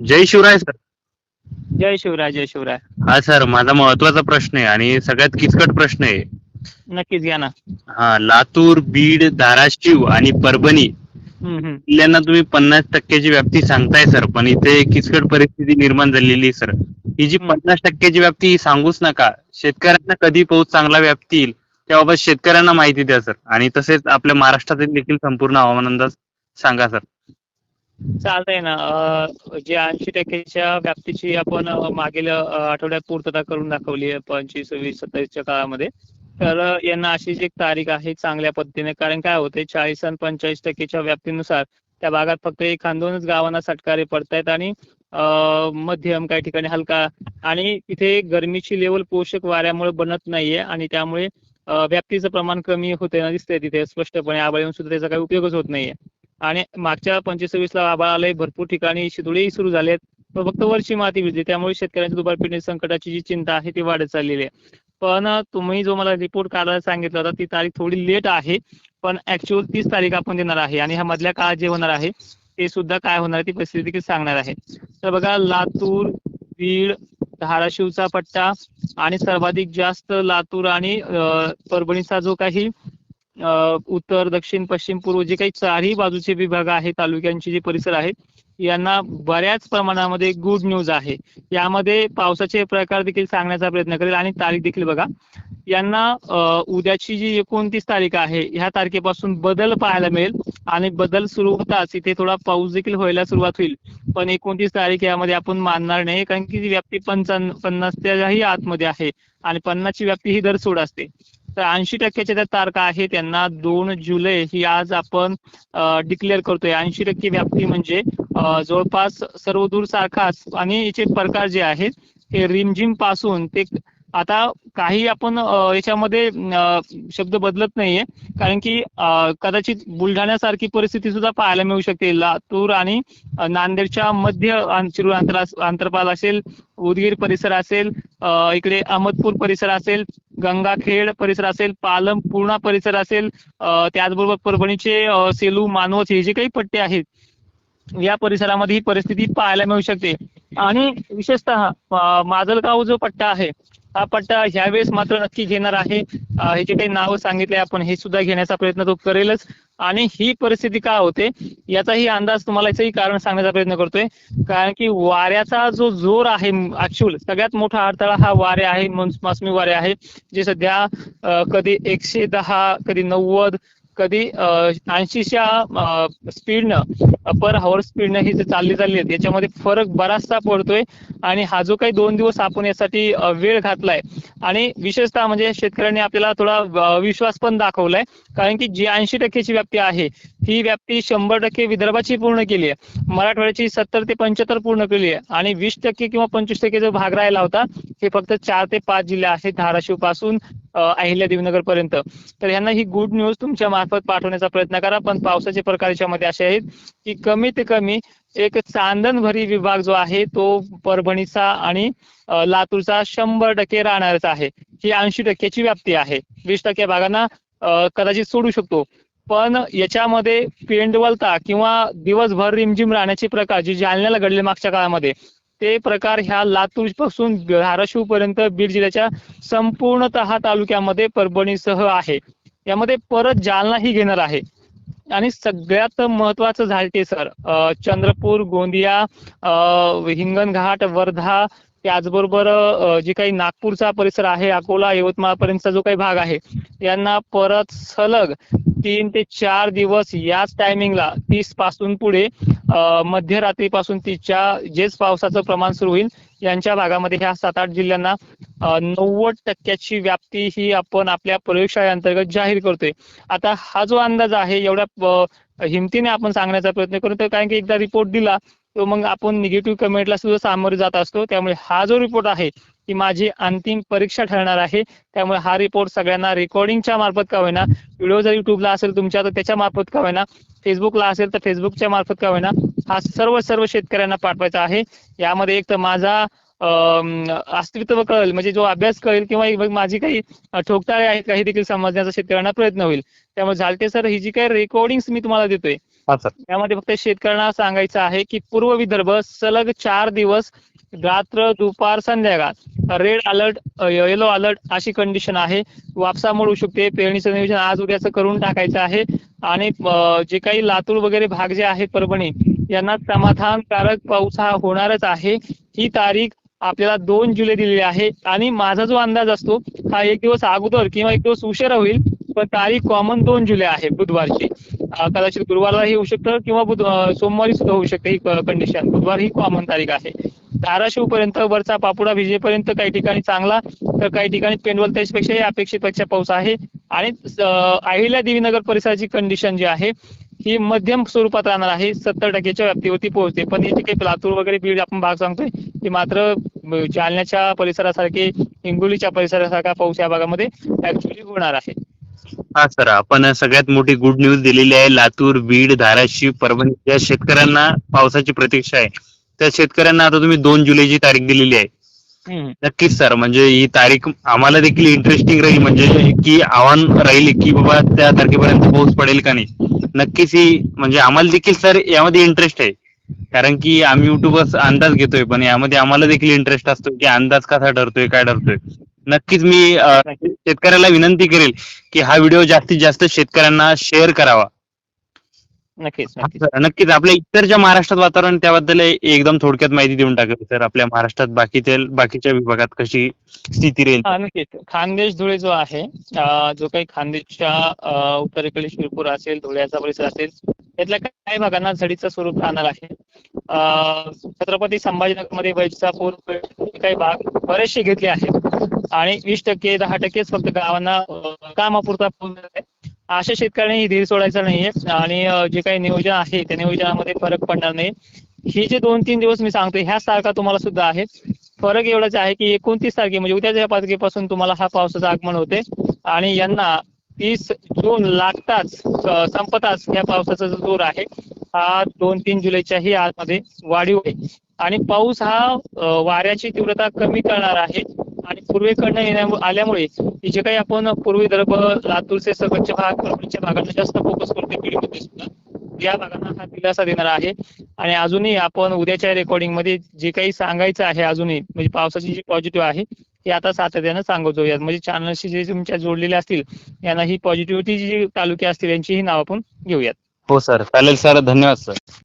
जय Shivrai sir. जय शिवराय जय शिवराय. हा सर माझा महत्त्वाचा प्रश्न आहे आणि सगळ्यात किचकट प्रश्न आहे. नक्कीच घ्या ना. हा लातूर बीड धाराशिव आणि परभणी हम्म, हम्म. जिल्ह्यांना तुम्ही पन्नास टक्क्याची व्याप्ती सांगताय सर पण इथे किचकट परिस्थिती निर्माण झालेली आहे सर. ही जी पन्नास टक्क्याची व्याप्ती ही सांगूच नका. शेतकऱ्यांना कधी पाऊस चांगला व्याप्ती येईल त्याबाबत शेतकऱ्यांना माहिती द्या सर. आणि तसेच आपल्या महाराष्ट्रातील देखील संपूर्ण हवामान अंदाज सांगा सर. चालतंय ना. जे ऐंशी टक्क्याच्या व्याप्तीची आपण मागील आठवड्यात पूर्तता करून दाखवली आहे पंचवीस सव्वीस सत्तावीसच्या काळामध्ये. तर यांना अशीच एक तारीख आहे चांगल्या पद्धतीने कारण काय होते चाळीस आणि पंचेचाळीस टक्केच्या व्याप्तीनुसार त्या भागात फक्त एक दोनच गावांना सटकारे पडतायत आणि अं, मध्यम काही ठिकाणी हलका आणि इथे गरमीची लेवल पोषक वाऱ्यामुळे बनत नाहीये आणि त्यामुळे व्याप्तीचं प्रमाण कमी होते ना दिसतंय तिथे. स्पष्टपणे आबळ येऊन सुद्धा त्याचा काही उपयोगच होत नाहीये. आणि मागच्या पंचवीस ला आबाळ आलंय भरपूर ठिकाणी शिदोळेही सुरू झालेत. पण फक्त वरची माती भिजली त्यामुळे शेतकऱ्यांच्या दुपार पिढी संकटाची जी चिंता आहे ती वाढत चाललेली आहे. पण तुम्ही जो मला रिपोर्ट काढायला सांगितला होता ती तारीख थोडी लेट आहे. पण ऍक्च्युअल तीस तारीख आपण देणार आहे आणि ह्या मधल्या काळात जे होणार आहे ते सुद्धा काय होणार आहे ती परिस्थिती देखील सांगणार आहे. तर बघा लातूर बीड धाराशिवचा पट्टा आणि सर्वाधिक जास्त लातूर आणि परभणीचा जो काही उत्तर दक्षिण पश्चिम पूर्व जे काही चारही बाजूचे विभाग आहेत तालुक्यांचे जे परिसर आहेत यांना बऱ्याच प्रमाणामध्ये गुड न्यूज आहे. यामध्ये पावसाचे प्रकार देखील सांगण्याचा प्रयत्न करेल आणि तारीख देखील बघा. यांना उद्याची जी एकोणतीस तारीख आहे ह्या तारखेपासून बदल पाहायला मिळेल आणि बदल सुरू होताच. इथे थोडा पाऊस देखील व्हायला सुरुवात होईल. पण एकोणतीस तारीख यामध्ये आपण मानणार नाही कारण की व्याप्ती व्याप्ती पंचावन्न पन्नासच्याही आतमध्ये आहे आणि पन्नासची व्याप्ती ही दर सोड असते. तर ऐंशी टक्क्याच्या त्या तारखा आहेत त्यांना दोन जुलै ही आज आपण डिक्लेअर करतोय. ऐंशी टक्के व्याप्ती म्हणजे जवळपास सर्व दूर सारखाच आणि याचे प्रकार जे आहेत हे रिमझिमपासून ते आता काही आपण याच्यामध्ये शब्द बदलत नाहीये. कारण की कदाचित बुलढाण्यासारखी परिस्थिती सुद्धा पाहायला मिळू शकते. लातूर आणि नांदेडच्या मध्य अं, चिरूर अंतरपाल असेल उदगीर परिसर असेल इकडे अहमदपूर परिसर असेल गंगाखेड परिसर असेल पालम पूर्णा परिसर असेल त्याचबरोबर परभणीचे सेलू मानवत हे जे काही पट्टे आहेत या परिसरामध्ये ही परिस्थिती पाहायला मिळू शकते. आणि विशेषतः माजलगाव जो पट्टा आहे हा पट्टा ह्यावेळेस मात्र नक्की घेणार आहे. ह्याचे काही नावं सांगितले आपण हे सुद्धा घेण्याचा प्रयत्न तो करेलच. आणि ही परिस्थिती का होते याचाही अंदाज तुम्हाला याचंही कारण सांगण्याचा प्रयत्न करतोय. कारण की वाऱ्याचा जो जोर आहे ऍक्च्युअल सगळ्यात मोठा अडथळा हा वारे आहे मोसमी वारे आहे. जे सध्या कधी एकशे दहा कधी नव्वद कधी ऐंशीच्या स्पीडनं पर हॉवर स्पीडनं ही जे चालली चालली आहेत याच्यामध्ये फरक बराचसा पडतोय आणि हा जो काही दोन दिवस आपण यासाठी वेळ घातलाय आणि विशेषतः म्हणजे शेतकऱ्यांनी आपल्याला थोडा विश्वास पण दाखवलाय. कारण की जी ऐंशी टक्क्याची व्याप्ती आहे ही व्याप्ती शंभर टक्के विदर्भाची पूर्ण केली आहे. मराठवाड्याची सत्तर ते पंच्याहत्तर पूर्ण केली आहे आणि वीस टक्के किंवा पंचवीस टक्के जो भाग राहिला होता हे फक्त चार ते पाच जिल्हे आहेत धाराशिवपासून अहिल्या देवनगर पर्यंत तर यांना ही गुड न्यूज तुमच्या मार्फत पाठवण्याचा प्रयत्न करा. पण पावसाचे प्रकार याच्यामध्ये असे आहेत की कमीत कमी एक चांदणभरी विभाग जो आहे तो परभणीचा आणि लातूरचा शंभर टक्के राहणारच आहे. ही ऐंशी टक्क्याची व्याप्ती आहे. वीस टक्के भागांना कदाचित सोडू शकतो. पण याच्यामध्ये पेंडवलता किंवा दिवसभर रिमझिम राहण्याचे प्रकार जे जालन्याला घडले मागच्या काळामध्ये ते प्रकार ह्या लातूरपासून धाराशिव पर्यंत बीड जिल्ह्याच्या संपूर्णतः तालुक्यामध्ये परभणीसह आहे. यामध्ये परत जालनाही घेणार आहे. आणि सगळ्यात महत्वाचं झालते सर चंद्रपूर गोंदिया अं, हिंगणघाट वर्धा त्याचबरोबर जे काही नागपूरचा परिसर आहे अकोला यवतमाळ पर्यंतचा जो काही भाग आहे यांना परत सलग तीन ते चार दिवस याच टायमिंगला तीसपासून पुढे मध्यरात्रीपासून तिच्या जेच पावसाचं प्रमाण सुरू होईल यांच्या भागामध्ये ह्या सात आठ जिल्ह्यांना नव्वद टक्क्याची व्याप्ती ही आपण आपल्या प्रयोगशाळेअंतर्गत जाहीर करतोय. आता हा जो अंदाज आहे एवढ्या हिमतीने आपण सांगण्याचा प्रयत्न करतोय कारण की एकदा रिपोर्ट दिला तो मग आपण निगेटिव्ह कमेंटला सुद्धा सामोरे जात असतो. त्यामुळे हा जो रिपोर्ट आहे ती माझी अंतिम परीक्षा ठरणार आहे. त्यामुळे हा रिपोर्ट सगळ्यांना रेकॉर्डिंगच्या मार्फत का होईना व्हिडिओ जर युट्यूबला असेल तुमच्या तर त्याच्या मार्फत का होईना फेसबुकला असेल तर फेसबुकच्या मार्फत का होईना हा सर्व सर्व शेतकऱ्यांना पाठवायचा आहे. यामध्ये एक तर माझा अस्तित्व कळेल म्हणजे जो अभ्यास कळेल किंवा माझी काही अं, ठोकताळे आहेत काही देखील समजण्याचा शेतकऱ्यांना प्रयत्न होईल. त्यामुळे झालते सर ही जी काही रेकॉर्डिंग्स मी तुम्हाला देतोय हा सर यामध्ये फक्त शेतकऱ्यांना सांगायचं आहे की पूर्व विदर्भ सलग चार दिवस रात्र दुपार संध्याकाळ रेड अलर्ट येलो अलर्ट अशी कंडिशन आहे. वापसामुळे होऊ शकते पेरणीचं नियोजन आज उद्याचं करून टाकायचं आहे. आणि जे काही लातूर वगैरे भाग जे आहेत परभणी यांना समाधानकारक पाऊस हा होणारच आहे. ही तारीख आपल्याला दोन जुलै दिलेली आहे. आणि माझा जो अंदाज असतो हा एक दिवस अगोदर किंवा एक दिवस उशिरा होईल पण तारीख कॉमन दोन जुलै आहे बुधवारची. कदाचित गुरुवारलाही होऊ शकतं किंवा बुध सोमवारी सुद्धा होऊ शकते ही कंडिशन बुधवार ही कॉमन तारीख आहे. धाराशिव पर्यंत वरचा पापुडा विजेपर्यंत काही ठिकाणी चांगला तर काही ठिकाणी पेंडवल त्याच्यापेक्षाही अपेक्षेपेक्षा पाऊस आहे. आणि अहिल्या देवीनगर परिसराची कंडिशन जी आहे ही मध्यम स्वरूपात राहणार आहे. सत्तर टक्क्याच्या व्याप्तीवरती पोहोचते. पण हे जे काही लातूर वगैरे बीड आपण भाग सांगतोय ते मात्र जालन्याच्या परिसरासारखे हिंगोलीच्या परिसरासारखा पाऊस या भागामध्ये ऍक्च्युली होणार आहे. हा सर आपण सगळ्यात मोठी गुड न्यूज दिलेली आहे. लातूर बीड धाराशिव परभणी या शेतकऱ्यांना पावसाची प्रतीक्षा आहे. त्या शेतकऱ्यांना आता तुम्ही दोन जुलैची तारीख दिलेली आहे. हम्म. नक्कीच सर म्हणजे ही तारीख आम्हाला देखील इंटरेस्टिंग राहील. म्हणजे की आव्हान राहील की बाबा त्या तारखेपर्यंत पाऊस पडेल का नाही. नक्कीच ही म्हणजे आम्हाला देखील सर यामध्ये इंटरेस्ट आहे. कारण की आम्ही युट्यूबवर अंदाज घेतोय पण यामध्ये आम्हाला देखील इंटरेस्ट असतो की अंदाज कसा ठरतोय काय ठरतोय. नक्कीच मी अं, शेतकऱ्याला विनंती करेल की हा व्हिडिओ जास्तीत जास्त शेतकऱ्यांना शेअर करावा. नक्कीच नक्कीच. सर, नक्कीच. आपल्या इतर ज्या महाराष्ट्रात वातावरण त्याबद्दल एकदम थोडक्यात माहिती देऊन टाकेल सर. आपल्या महाराष्ट्रात बाकीच्या बाकीच्या विभागात कशी स्थिती राहील? नक्कीच. खानदेश धुळे जो आहे जो काही खानदेशच्या अं, उत्तरेकडील शिरपूर असेल धुळ्याचा परिसर असेल यातल्या काही भागांना झडीचं स्वरूप राहणार आहे. छत्रपती संभाजीनगरमध्ये वैजापूर हे काही भाग बरेचसे घेतले आहेत. आणि वीस टक्के दहा टक्केच फक्त गावांना कामापुरता अशा शेतकऱ्यांनी धीर सोडायचा नाहीये. आणि जे काही नियोजन आहे त्या नियोजनामध्ये फरक पडणार नाही. हे जे दोन तीन दिवस मी सांगतो ह्या सारखा तुम्हाला सुद्धा आहे. फरक एवढाच आहे की एकोणतीस तारखे म्हणजे उद्याच्या तारखेपासून तुम्हाला हा पावसाचं आगमन होते. आणि यांना तीस जून लागताच संपताच या पावसाचा जो जोर आहे हा दोन तीन जुलैच्याही आतमध्ये वाढीव आहे. आणि पाऊस हा वाऱ्याची तीव्रता कमी करणार आहे. आणि पूर्वेकडनं येण्या आल्यामुळे जे काही आपण पूर्वी विदर्भ लातूरचे सगळचे भाग परभणीच्या भागांना जास्त फोकस करतो पिढीमध्ये सुद्धा या भागांना हा दिलासा देणार आहे. आणि अजूनही आपण उद्याच्या रेकॉर्डिंगमध्ये जे काही सांगायचं आहे अजूनही म्हणजे पावसाची जी पॉझिटिव्ह आहे ते आता सातत्यानं सांगत. जाऊयात म्हणजे चॅनलशी जे तुमच्या जोडलेले असतील यांना ही पॉझिटिव्हिटी जी तालुके असतील यांचीही नाव आपण घेऊयात. हो सर. चालेल सर. धन्यवाद सर.